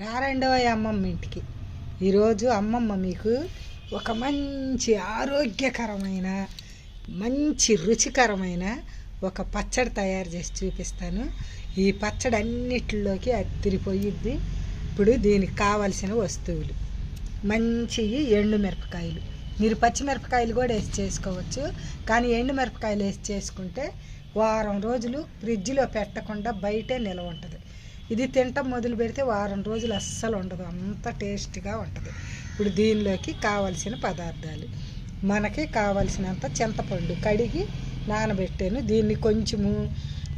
రారండో అమ్మమ్మ ఇంటికి. ఈరోజు అమ్మమ్మ మీకు ఒక మంచి ఆరోగ్యకరమైన మంచి రుచికరమైన ఒక పచ్చడి తయారు చేసి చూపిస్తాను. ఈ పచ్చడి అన్నిటిలోకి అత్తిరిపోయిద్ది ఇప్పుడు దీనికి కావలసిన వస్తువులు. మంచి ఎండుమిరపకాయలు మీరు పచ్చిమిరపకాయలు కూడా వేసి చేసుకోవచ్చు. కానీ ఎండు మిరపకాయలు వేసి చేసుకుంటే వారం రోజులు ఫ్రిడ్జ్లో పెట్టకుండా బయటే నిలవ ఉంటుంది. ఇది తింటాం మొదలు పెడితే వారం రోజులు అస్సలు ఉండదు. అంత టేస్ట్గా ఉంటుంది. ఇప్పుడు దీనిలోకి కావలసిన పదార్థాలు. మనకి కావలసినంత చింతపండు కడిగి నానబెట్టాను. దీన్ని కొంచెము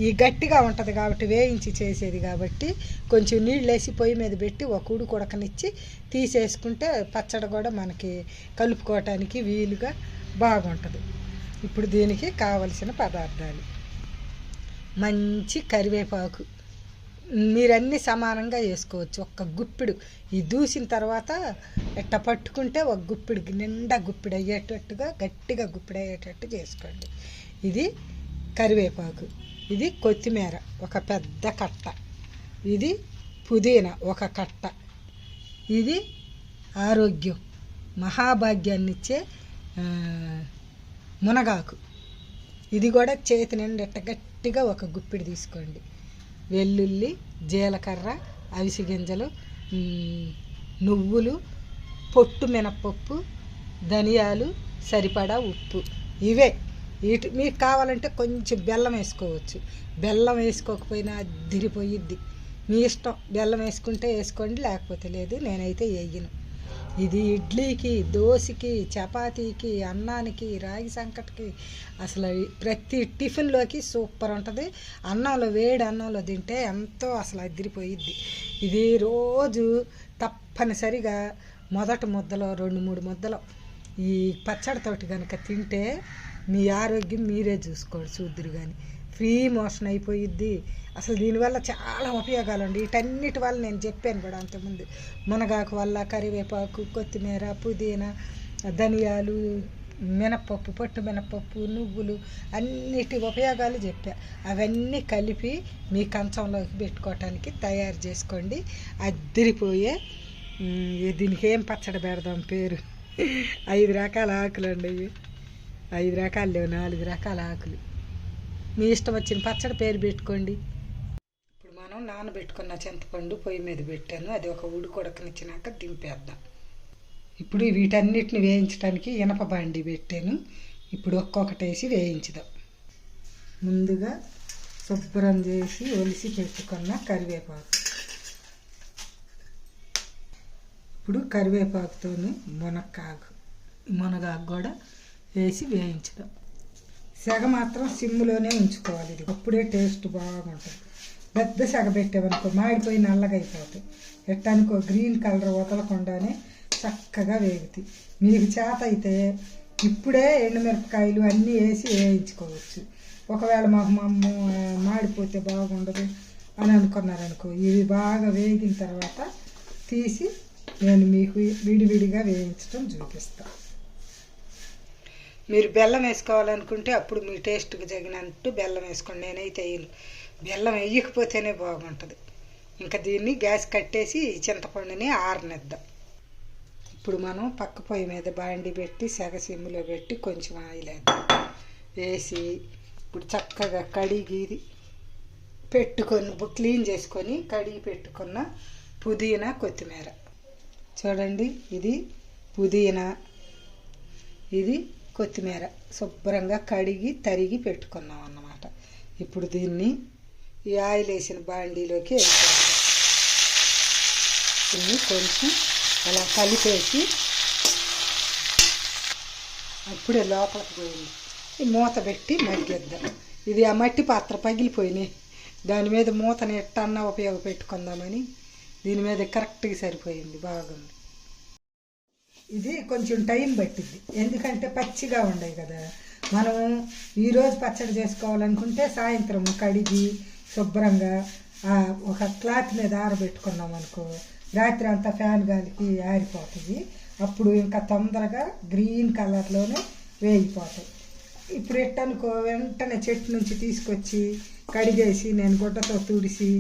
ఈ గట్టిగా ఉంటుంది కాబట్టి వేయించి చేసేది కాబట్టి కొంచెం నీళ్ళు వేసి పొయ్యి మీద పెట్టి ఒక ఉడు కొడకనిచ్చి తీసేసుకుంటే పచ్చడి కూడా మనకి కలుపుకోవటానికి వీలుగా బాగుంటుంది. ఇప్పుడు దీనికి కావలసిన పదార్థాలు. మంచి కరివేపాకు. మీరన్నీ సమానంగా వేసుకోవచ్చు ఒక్క గుప్పిడు. ఈ దూసిన తర్వాత ఇట్ట పట్టుకుంటే ఒక గుప్పిడు నిండా గుప్పిడు అయ్యేటట్టుగా గట్టిగా గుప్పిడు అయ్యేటట్టు చేసుకోండి. ఇది కరివేపాకు. ఇది కొత్తిమీర. ఒక పెద్ద కట్ట. ఇది పుదీనా. ఒక కట్ట. ఇది ఆరోగ్యం. మహాభాగ్యాన్ని ఇచ్చే మునగాకు. ఇది కూడా చేతి నిండా గట్టిగా ఒక గుప్పిడి తీసుకోండి. వెల్లుల్లి జీలకర్ర అవిసి గింజలు నువ్వులు పొట్టు మినప్పప్పు ధనియాలు సరిపడా ఉప్పు. ఇవే. వీటి మీకు కావాలంటే కొంచెం బెల్లం వేసుకోవచ్చు. బెల్లం వేసుకోకపోయినా అదిరిపోయిద్ది మీ ఇష్టం. బెల్లం వేసుకుంటే వేసుకోండి లేకపోతే లేదు. నేనైతే వేయను. ఇది ఇడ్లీకి దోశకి చపాతీకి అన్నానికి రాగి సంకటికి. అసలు ప్రతి టిఫిన్లోకి సూపర్ ఉంటుంది. అన్నంలో వేడి అన్నంలో తింటే ఎంతో అసలు అదిరిపోయిద్ది. ఇది రోజు తప్పనిసరిగా మొదటి ముద్దలో రెండు మూడు ముద్దలు. ఈ పచ్చడితోటి కనుక తింటే మీ ఆరోగ్యం మీరే చూసుకోండి చూద్దురు కానీ ఫ్రీ మోషన్ అయిపోయిద్ది. అసలు దీనివల్ల చాలా ఉపయోగాలండి. వీటన్నిటి వల్ల నేను చెప్పాను కూడా అంతకుముందు మునగాకు వల్ల కరివేపాకు కొత్తిమీర పుదీనా ధనియాలు మినప్పప్పు పొట్టు మినప్పప్పు నువ్వులు అన్నిటి ఉపయోగాలు చెప్పా. అవన్నీ కలిపి మీ కంచంలోకి పెట్టుకోవటానికి తయారు చేసుకోండి. అద్దరిపోయే దీనికి ఏం పచ్చడి పెడదాం పేరు? ఐదు రకాల ఆకులు అండి ఐదు రకాలు లేవు నాలుగు రకాల ఆకులు. మీ ఇష్టం వచ్చిన పచ్చడి పేరు పెట్టుకోండి. ఇప్పుడు మనం నానబెట్టుకున్న చింతపండు పొయ్యి మీద పెట్టాను. అది ఒక ఉడికొడకనిచ్చినాక దింపేద్దాం. ఇప్పుడు వీటన్నిటిని వేయించడానికి ఇనప బండి పెట్టాను. ఇప్పుడు ఒక్కొక్కటి వేసి వేయించుదాం. ముందుగా శుభ్రం చేసి ఒలిసి పెట్టుకున్న కరివేపాకు. ఇప్పుడు కరివేపాకుతోని మునక్కాకు మునగాకు కూడా వేసి వేయించడం సెగ మాత్రం సిమ్లోనే ఉంచుకోవాలి ఇది. అప్పుడే టేస్ట్ బాగుంటుంది. పెద్ద సెగ పెట్టామనుకో మాడిపోయి నల్లగా అయిపోతాయి ఎట్టానికో గ్రీన్ కలర్ వదలకుండానే చక్కగా వేగుతాయి. మీకు చేత అయితే ఇప్పుడే ఎండుమిరపకాయలు అన్నీ వేసి వేయించుకోవచ్చు. ఒకవేళ మాకు మమ్మ మాడిపోతే బాగుండదు అని అనుకున్నారనుకో ఇవి బాగా వేగిన తర్వాత తీసి నేను మీకు విడివిడిగా వేయించడం చూపిస్తాను మీరు బెల్లం వేసుకోవాలనుకుంటే అప్పుడు మీ టేస్ట్కి తగినట్టు బెల్లం వేసుకోండి. నేనైతే వేయను. బెల్లం వేయకపోతేనే బాగుంటుంది. ఇంకా దీన్ని గ్యాస్ కట్టేసి చింతపండుని ఆరనిద్దాం. ఇప్పుడు మనం పక్క పొయ్యి మీద బాండి పెట్టి సెగ సిమ్లో పెట్టి కొంచెం ఆయిల్ వేద్దాం. వేసి ఇప్పుడు చక్కగా కడిగి పెట్టుకొని క్లీన్ చేసుకొని కడిగి పెట్టుకున్న పుదీనా కొత్తిమీర. చూడండి ఇది పుదీనా. ఇది కొత్తిమీర శుభ్రంగా కడిగి తరిగి పెట్టుకున్నాం అన్నమాట. ఇప్పుడు దీన్ని ఈ ఆయిల్ వేసిన బాండీలోకి వేసేయాలి దీన్ని కొంచెం అలా కలిపేసి అప్పుడే లోపలికి పోయింది. ఈ మూత పెట్టి మగ్గిద్దాం. ఇది ఆ మట్టి పాత్ర పగిలిపోయినాయి దాని మీద మూతని ఎట్టన్నా ఉపయోగపెట్టుకుందామని దీని మీద కరెక్ట్గా సరిపోయింది బాగుంది. ఇది కొంచెం టైం పట్టింది ఎందుకంటే పచ్చిగా ఉండవు కదా. మనము ఈరోజు పచ్చడి చేసుకోవాలనుకుంటే సాయంత్రం కడిగి శుభ్రంగా ఒక క్లాత్ మీద ఆరబెట్టుకున్నాం అనుకో రాత్రి అంతా ఫ్యాన్ గాలికి ఆరిపోతుంది. అప్పుడు ఇంకా తొందరగా గ్రీన్ కలర్లోనే వేగిపోతాయి ఇప్పుడు ఎట్టనుకో వెంటనే చెట్టు నుంచి తీసుకొచ్చి కడిగేసి నేను గుడ్డతో తుడిసి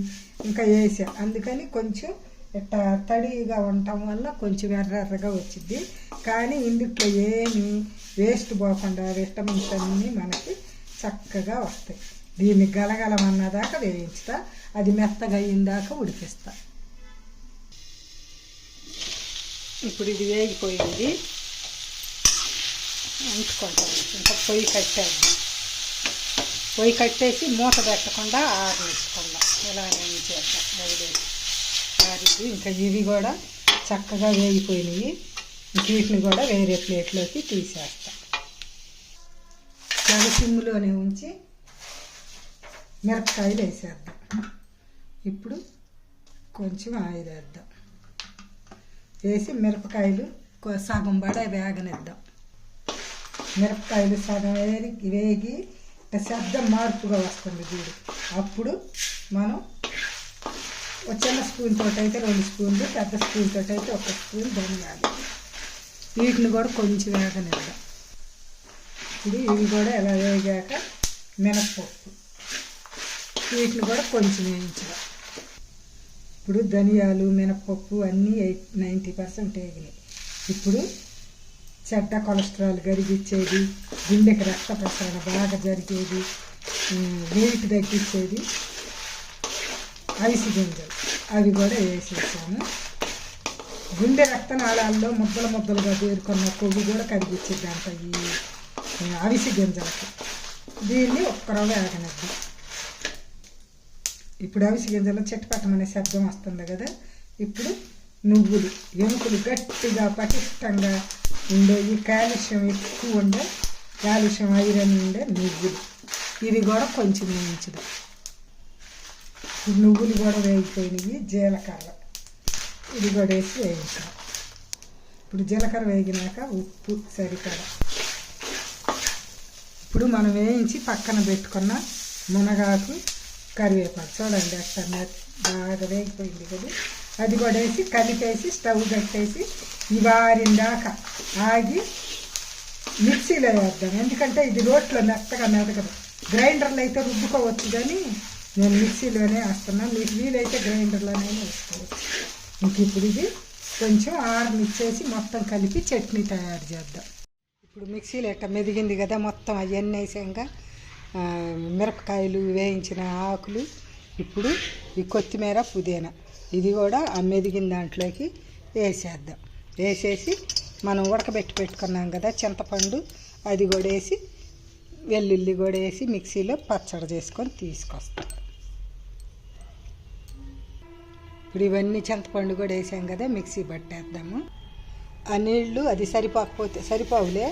ఇంకా వేసా. అందుకని కొంచెం ఇట్లా తడిగా ఉండటం వల్ల కొంచెం ఎర్రెర్రగా వచ్చింది. కానీ ఇందుట్లో ఏమి వేస్ట్ పోకుండా విటమిన్స్ అన్నీ మనకి చక్కగా వస్తాయి. దీన్ని గలగలమన్నదాకా వేయించుతా. అది మెత్తగా అయ్యిందాకా ఉడికిస్తా. ఇప్పుడు ఇది వేగిపోయింది. ఉంచుకుంటాం. ఇంకా పొయ్యి కట్టేద్దాం. పొయ్యి కట్టేసి మూత పెట్టకుండా ఆరనిచ్చుకుందాం. ఇలా వేయించేద్దాం వదిలేసి ఆరిద్ది ఇంకా ఇవి కూడా చక్కగా వేగిపోయినాయి. వీటిని కూడా వేరే ప్లేట్లోకి తీసేస్తాం. చాలా సిమ్లోనే ఉంచి మిరపకాయలు వేసేద్దాం. ఇప్పుడు కొంచెం ఆయిల్ వేద్దాం. వేసి మిరపకాయలు సగం పడే వేగనిద్దాం. మిరపకాయలు సగం వేగి వేగి శబ్దం మార్పుగా వస్తుంది వీడు అప్పుడు మనం చిన్న స్పూన్ తోటి అయితే రెండు స్పూన్లు పెద్ద స్పూన్ తోటి అయితే ఒక స్పూన్ ధనియాలు. వీటిని కూడా కొంచెం వేగనిద్దాం ఇప్పుడు ఇవి కూడా ఎలా వేగాక మినప్పప్పు. వీటిని కూడా కొంచెం వేయించడం. ఇప్పుడు ధనియాలు మినప్పప్పు అన్నీ ఎయిట్ నైంటీ పర్సెంట్ వేగినాయి. ఇప్పుడు చెడ్డ కొలెస్ట్రాల్ కరిగించేది గుండెకి రక్త ప్రసరణ బాగా జరిగేది వెయిట్ తగ్గించేది అవిసి గింజలు. అవి కూడా వేసేసాను. గుండె రక్తనాళాల్లో ముద్దలు ముద్దలుగా పేరుకున్న కొవ్వు కూడా కరిగించేది ఈ అవిసి గింజలకి. దీన్ని ఒక్కరవ వేగనిద్దాం ఇప్పుడు అవిసి గింజలు చెట్టుపట్టమనే శబ్దం వస్తుంది కదా ఇప్పుడు నువ్వులు ఎముకలు గట్టిగా పటిష్టంగా ఉండే ఈ కాలుష్యం ఎక్కువ ఉండే కాల్షియం ఐరన్ ఉండే నువ్వులు. ఇవి కూడా కొంచెం వేయించడం నువ్వులు కూడా వేగిపోయినవి జీలకర్ర. ఇది కూడా వేసి వేయించాం. ఇప్పుడు జీలకర్ర వేగినాక ఉప్పు సరిపడా. ఇప్పుడు మనం వేయించి పక్కన పెట్టుకున్న మునగాకు కరివేపాకు. చూడండి అట్లా బాగా వేగిపోయింది కదా. అది కూడా వేసి కలిపేసి స్టవ్ కట్టేసి ఇవారిన దాకా ఆగి మిక్సీలో వేద్దాం. ఎందుకంటే ఇది రోట్లో మెత్తగా మెదగదు. గ్రైండర్లో అయితే రుబ్బుకోవచ్చు కానీ నేను మిక్సీలోనే వేస్తున్నా. మీకు వీలైతే గ్రైండర్లోనే వేసుకోవచ్చు. ఇంక ఇప్పుడు ఇది కొంచెం ఆరనిచ్చేసి మొత్తం కలిపి చట్నీ తయారు చేద్దాం. ఇప్పుడు మిక్సీలో ఇట్ట మెదిగింది కదా మొత్తం అవన్నీ వేసాక మిరపకాయలు వేయించిన ఆకులు ఇప్పుడు ఈ కొత్తిమీర పుదీనా. ఇది కూడా ఆ మెదిగిన దాంట్లోకి వేసేద్దాం. వేసేసి మనం ఉడకబెట్టి పెట్టుకున్నాం కదా చింతపండు అది కూడా వేసి వెల్లుల్లి కూడా వేసి మిక్సీలో పచ్చడి చేసుకొని తీసుకొస్తాం. ఇప్పుడు ఇవన్నీ చింతపండు కూడా వేసాం కదా మిక్సీ పట్టేద్దాము. ఆ నీళ్ళు అది సరిపోకపోతే సరిపోవులే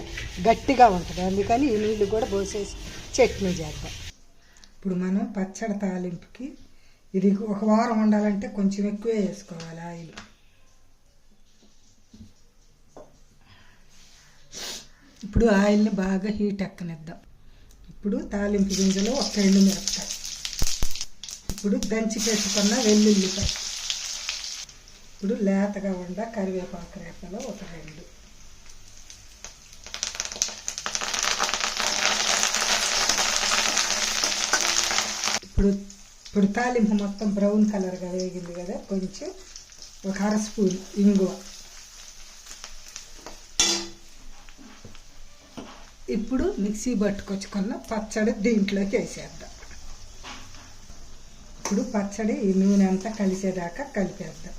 గట్టిగా ఉంటుంది. అందుకని ఈ నీళ్ళు కూడా పోసేసి చట్నీ చేద్దాం. ఇప్పుడు మనం పచ్చడి తాలింపుకి ఇది ఒక వారం ఉండాలంటే కొంచెం ఎక్కువే వేసుకోవాలి ఆయిల్. ఇప్పుడు ఆయిల్ని బాగా హీట్ ఎక్కనిద్దాం. ఇప్పుడు తాలింపు గింజలు ఒక రెండు మిరపకాయ ఇప్పుడు దంచి పెట్టుకున్న వెల్లుల్లిపాయ. ఇప్పుడు లేతగా ఉండ కరివేపాకు రేపలు ఒక రెండు. ఇప్పుడు ఇప్పుడు తాలింపు మొత్తం బ్రౌన్ కలర్గా వేగింది కదా కొంచెం ఒక అర స్పూన్ ఇంగువ. ఇప్పుడు మిక్సీ పట్టుకొచ్చుకున్న పచ్చడి దీంట్లోకి వేసేద్దాం. ఇప్పుడు పచ్చడి ఈ నూనె అంతా కలిసేదాకా కలిపేద్దాం.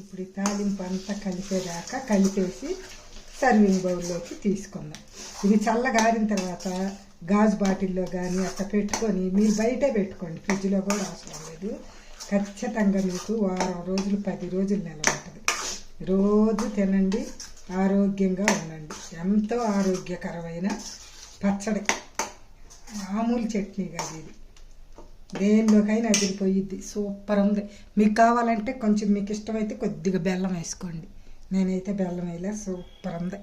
ఇప్పుడు ఈ తాలింపు అంతా కలిపేదాకా కలిపేసి సర్వింగ్ బౌల్లోకి తీసుకుందాం. ఇది చల్లగారిన తర్వాత గాజు బాటిల్లో కానీ అట్లా పెట్టుకొని మీరు బయటే పెట్టుకోండి. ఫ్రిడ్జ్లో కూడా అవసరం లేదు. ఖచ్చితంగా మీకు వారం రోజులు పది రోజులు నెల ఉంటుంది. రోజు తినండి ఆరోగ్యంగా ఉండండి. ఎంతో ఆరోగ్యకరమైన పచ్చడి. మామూలు చట్నీ కాదు ఇది. దేనిలోకైనా అదిరిపోయిద్ది సూపర్ ఉంది. మీకు కావాలంటే కొంచెం మీకు ఇష్టమైతే కొద్దిగా బెల్లం వేసుకోండి. నేనైతే బెల్లం వేయలే సూపర్ ఉంది.